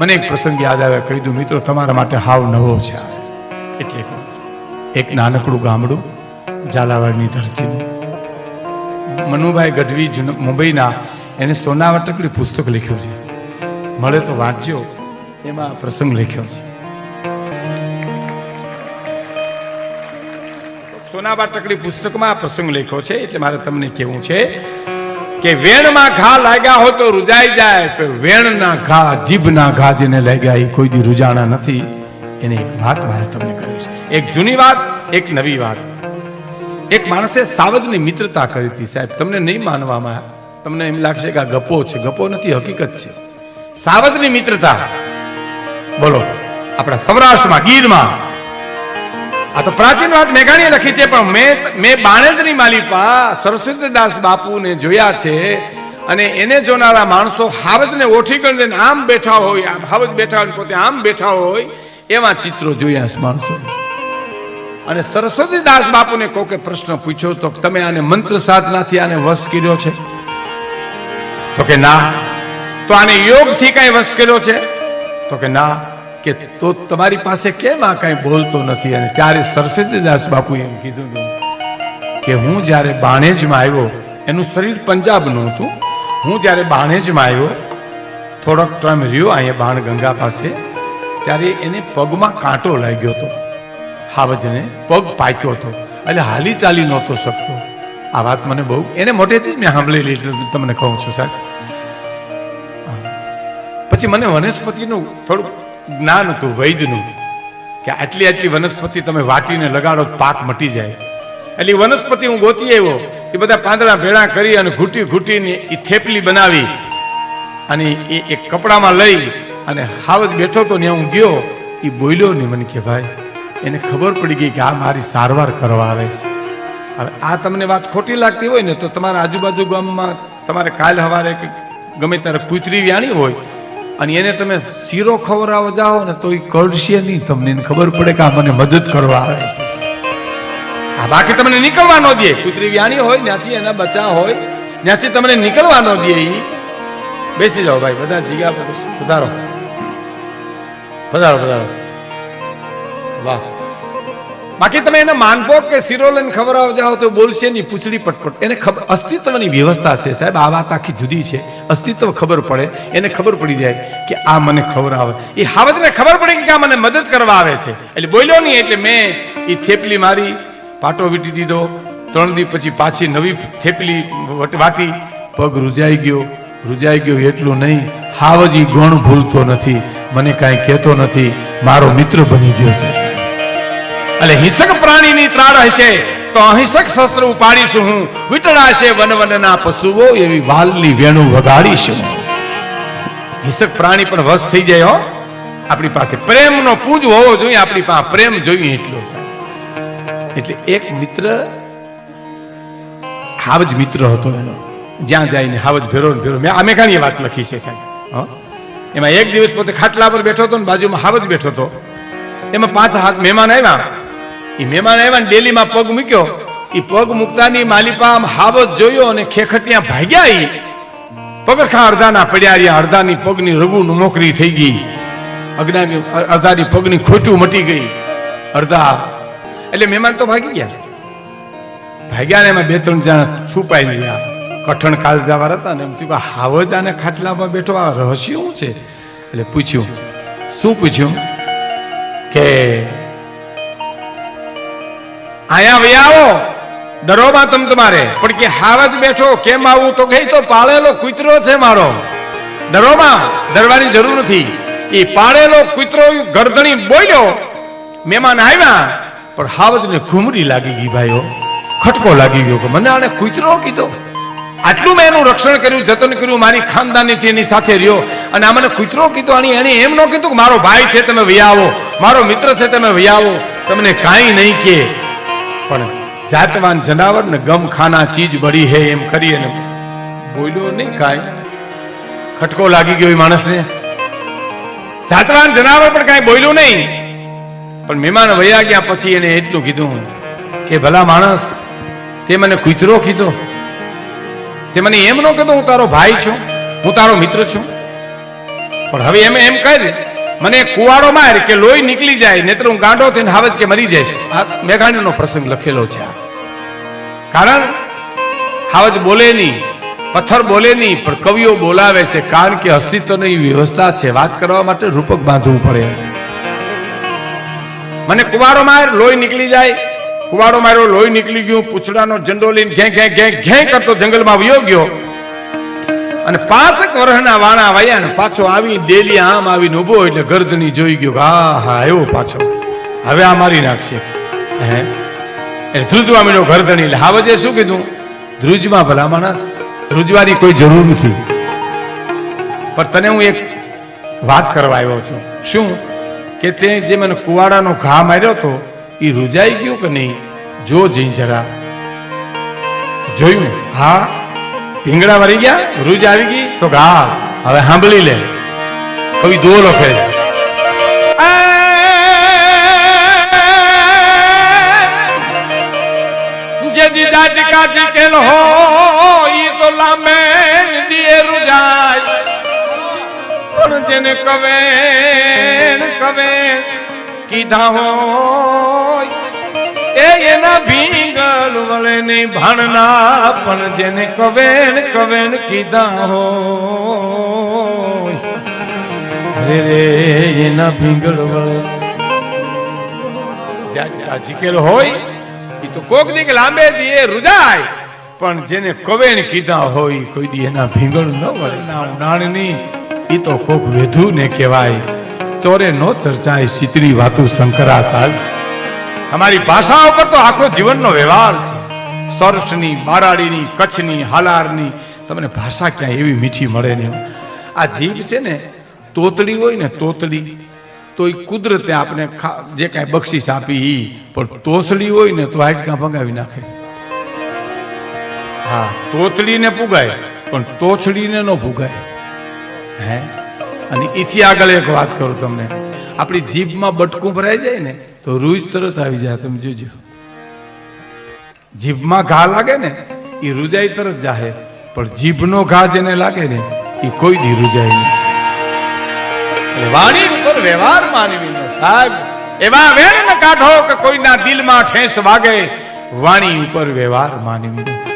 મને એક પ્રસંગ યાદ આવે કહી દઉં મિત્રો તમારા માટે હાવ નવો છે એટલે એક નાનકડું ગામડું ઝાલાવાડની ધરતીનું. મનુભાઈ ગઢવી મુંબઈના એને સોનાવટકડી પુસ્તક લખ્યું છે. મળે તો વાંચજો એમાં પ્રસંગ લખ્યો છે. સોનાવટકડી પુસ્તકમાં આ પ્રસંગ લખ્યો છે એટલે મારે તમને કહેવું છે કે વેણમાં ઘા લાગ્યા હોય તો રૂજાઈ જાય તો વેણના ઘા, જીભના ઘા જેને લાગ્યા એ કોઈ દી રૂજાણા નથી. એની એક વાત મારે તમને કરવી છે. એક જૂની વાત, એક નવી વાત. એક માણસે સાવજની મિત્રતા કરી હતી સાહેબ. તમને નહીં માનવામાં તમને એમ લાગશે કે આ ગપો છે. ગપો નથી, હકીકત છે. સાવજની મિત્રતા. બોલો, આપણા સૌરાષ્ટ્રમાં, ગીરમાં આ તો પ્રાચીન વાત મેઘાણીએ લખી છે, પણ મેં મેં બાણેજની માલિપા સરસ્વતીદાસ બાપુને જોયા છે અને એને જોનારા માણસો હાવજને ઓઠી કરીને આમ બેઠા હોય, આમ હાવજ બેઠા હોય, પોતે આમ બેઠા હોય, એવા ચિત્રો જોયા છે માણસો. અને સરસ્વતીદાસ બાપુને કોકે પ્રશ્ન પૂછ્યો તો તમે આને મંત્ર સાધનાથી આને વશ કર્યો છે? તો કે ના. તો આને યોગથી કઈ વશ કર્યો છે? તો કે ના. કે તો તમારી પાસે કેમ આ કઈ બોલતો નથી? અને ત્યારે સરસ્વતીદાસ બાપુ એમ કીધું હતું કે હું જ્યારે બાણેજમાં આવ્યો, એનું શરીર પંજાબનું હતું. હું જ્યારે બાણેજમાં આવ્યો, થોડોક ટાઈમ રહ્યો અહીંયા બાણ ગંગા પાસે, ત્યારે એને પગમાં કાંટો લાગ્યો હતો. હાવજને પગ પાક્યો હતો. એટલે હાલી ચાલી નહોતો શકતો. આ વાત મને બહુ એને મોટેથી મેં સાંભળી લીધી, તમને કહું છું સાહેબ. પછી મને વનસ્પતિનું થોડું જ્ઞાન હતું વૈદનું કે આટલી આટલી વનસ્પતિ તમે વાટીને લગાડો પાક મટી જાય. એટલે વનસ્પતિ હું ગોતી આવ્યો, એ બધા પાંદડા ભેળા કરી અને ઘૂંટી ઘૂંટીને એ થેપલી બનાવી. અને એ એક કપડામાં લઈ અને હાવજ બેઠો તો ને હું ગયો એ બોલ્યો નહીં મને કે ભાઈ, એને ખબર પડી ગઈ કે આ મારી સારવાર કરવા આવે છે. હવે આ તમને વાત ખોટી લાગતી હોય ને તો તમારા આજુબાજુ ગામમાં તમારે કાલ હવારે કે ગમે ત્યારે કૂતરી વ્યાણી હોય અને એને તમે શીરો ખવડાવવા જાઓ ને તો એ કરશે નહીં. તમને એને ખબર પડે કે આ મને મદદ કરવા આવે છે. આ બાકી તમને નીકળવા ન દે. કુતરી વ્યાણી હોય, ત્યાંથી એના બચ્ચા હોય, ત્યાંથી તમને નીકળવા ન દે એ બેસી જાઓ ભાઈ, બધા જગ્યા પર. પધારો પધારો પધારો વાહ. બાકી તમે એને માનપો કે શીરો લઈને ખવડાવવા જાઓ તો બોલશે નહીં, પૂછડી પટપટ. એને ખબર અસ્તિત્વની વ્યવસ્થા છે સાહેબ. આ વાત આખી જુદી છે. અસ્તિત્વ ખબર પડે. એને ખબર પડી જાય કે આ મને ખવડાવે એ હાવતને ખબર પડે કે આ મને મદદ કરવા આવે છે. એટલે બોલ્યો નહીં, એટલે મેં એ થેપલી મારી, પાટો વીટી દીધો. ત્રણ દી પછી પાછી નવી થેપલી વટ- પગ રૂજાઈ ગયો. રૂજાઈ ગયો એટલું નહીં. હાવજી ગણ ભૂલતો નથી. મને કાંઈ કહેતો નથી. મારો મિત્ર બની ગયો છે. એટલે હિંસક પ્રાણીની ત્રાળ હશે, તો અહિંસક શસ્ત્ર ઉપાડીશું હું. વિટળાશે વન વનના પશુઓ એવી વાલની વેણુ વગાડીશું. હિંસક પ્રાણી પણ વશ થઈ જાય હો. આપણી પાસે પ્રેમનો પૂજ હોવો જોઈએ, આપણી પાસે પ્રેમ જોઈએ એટલો. એટલે એક મિત્ર, હાવજ મિત્ર હતો એનો. જ્યાં જઈને હાવજ ભેરો ને ભેરો. મેં અમે ઘણી વાત લખી છે સાહેબ. એમાં એક દિવસ પોતે ખાટલા પર બેઠો હતો ને બાજુમાં હાવજ બેઠો હતો. એમાં પાંચ હાથ મહેમાન આવ્યા. એ મહેમાન આવ્યા ડેલીમાં પગ મૂક્યો. એ પગ મૂકતાની માલિપા આમ હાવજ જોયો અને ખેખટિયા ભાગ્યા ઈ. પગરખા અડધાના પડ્યા રહ્યા અડધાની પગની રઘુ નોકરી થઈ ગઈ. અજ્ઞાની અડધાની પગની ખોટું મટી ગઈ. અડધા. એટલે મહેમાન તો ભાગી ગયા. ભાગ્યા ને એમાં બે, ત્રણ જણા છુપાઈ ગયા કઠણ કાળજાવાર હતા ને એમ થયું હાવજ આને ખાટલામાં બેઠો, આ રહસ્ય શું છે? એટલે પૂછ્યું, શું પૂછ્યું? કે આયા વયા આવો. ડરોમાં તમ તમારે. પણ કે હાવજ બેઠો, કેમ આવું? તો કઈ તો પાળેલો કૂતરો છે મારો. ડરોમાં ડરવાની જરૂર નથી. એ પાળેલો કૂતરો ગરદણી બોલ્યો. મહેમાન આવ્યા પણ હાવજને ઘૂમરી લાગી ગઈ ભાઈઓ. ખટકો લાગી ગયો કે મને આને કૂતરો કીધો. આટલું મેં એનું રક્ષણ કર્યું, જતન કર્યું, મારી ખાનદાનીથી એની સાથે રહ્યો. અને આ મને કૂતરો કીધો અને એને એમ ન કીધું કે મારો ભાઈ છે, તમે વૈયાવો મારો મિત્ર છે, તમે વૈયાવો તમને કાંઈ નહીં કે. પણ જાતવાન જનાવર ને ગમ ખાના ચીજ બળી હે એમ કરી અને બોલ્યો નહીં કાંઈ. ખટકો લાગી ગયો એ માણસને. જાતવાન જનાવર પણ કાંઈ બોલ્યું નહીં. પણ મહેમાન વયા ગયા પછી એને એટલું કીધું કે ભલા માણસ, તે મને કૂતરો કીધો. તે મને એમ ન કીધો હું તારો ભાઈ છું, હું તારો મિત્ર છું. પણ હવે એમ એમ કહી મને કુવાડો માર કે લોહી નીકળી જાય નહીતર હું ગાંડો થઈને હાવજ કે મરી જઈશ. આ મેઘાણીનો પ્રસંગ લખેલો છે કારણ, હાવજ બોલે નહીં, પથ્થર બોલે નહીં, પણ કવિઓ બોલાવે છે, કારણ કે અસ્તિત્વની વ્યવસ્થા છે. વાત કરવા માટે રૂપક બાંધવું પડે. મને કુવાડો માર લોહી નીકળી જાય કુવાડો માર્યો લોહી નીકળી ગયું, પૂછડાનો ઝંડો લઈને ઘે ઘે ઘે ઘે કરતો જંગલમાં વયો ગયો. અને પાંચક વર્ષના વાણા વાયા ને પાછો આવી ડેલી આમ આવીને ઊભો એટલે ગર્દની જોઈ ગયો હા હા, આવ્યો પાછો. હવે આ મારી નાખશે. હે? એટલે ધ્રુજવામીનો મીડો એટલે એટલે વચ્ચે શું કીધું? ધ્રુજમાં ભલા માણસ, ધ્રુજવાની કોઈ જરૂર નથી. પણ તને હું એક વાત કરવા આવ્યો છું. શું? કે તે જે મને કુવાડાનો ઘા માર્યો તો એ રૂજાઈ ગયો કે નહીં? જો જઈ જરા. જોયું? હા? ભીંગડા મરી ગયા, રૂજ આવી ગઈ, તો ગા હવે સાંભળી લે કવિ દો લખે છે. જે દીદા કેલ ટીકેલ હો, ઈ તો લામે દીએ રૂજાય પણ જેને કવે કવે કીધા હોય એના ભીંગલ વળે નહીં ભાણના પણ જેને કવેણ કવેણ કીધા હો અરે રે, એના ભીંગળ વળે. જ્યાં જીકેલ હોય એ તો કોક દી કે લાંબે દીએ રૂજાય. પણ જેને કવેણ કીધા હોય કોઈ દી એના ભીંગળ ન વળે. ના નાણની એ તો કોક વેધુ ને કહેવાય. ચોરે નો ચર્ચાય ચિતરી વાતું શંકરા સાહેબ અમારી ભાષા ઉપર તો આખો જીવનનો વ્યવહાર છે. સૌરાષ્ટ્રની બારાડીની, કચ્છની, હાલારની, તમને ભાષા ક્યાં એવી મીઠી મળે નહીં આ જીભ છે ને તોતડી હોય ને તોતડી તો એ કુદરતે આપણે જે કાંઈ બક્ષિસ આપી ઈ, પણ તોસડી હોય ને તો હાડકાં ભગાવી નાખે. હા તોતડીને પુગાય, પણ તોછડીને ન પુગાય. હે? અને એથી આગળ એક વાત કરું તમને. આપણી જીભમાં બટકું ભરાઈ જાય ને તો રૂજ તરત આવી જાય તમે જોજો. જીભમાં ઘા લાગે ને, એ રૂજાઈ તરત જાહે. પણ જીભનો ઘા જેને લાગે ને, એ કોઈ દી રૂજાય નહીં વાણી ઉપર વ્યવહાર માનવીનો સાહેબ, એવા વેણ કાઢો કે કોઈના દિલમાં ઠેસ વાગે. વાણી ઉપર વ્યવહાર માનવીનો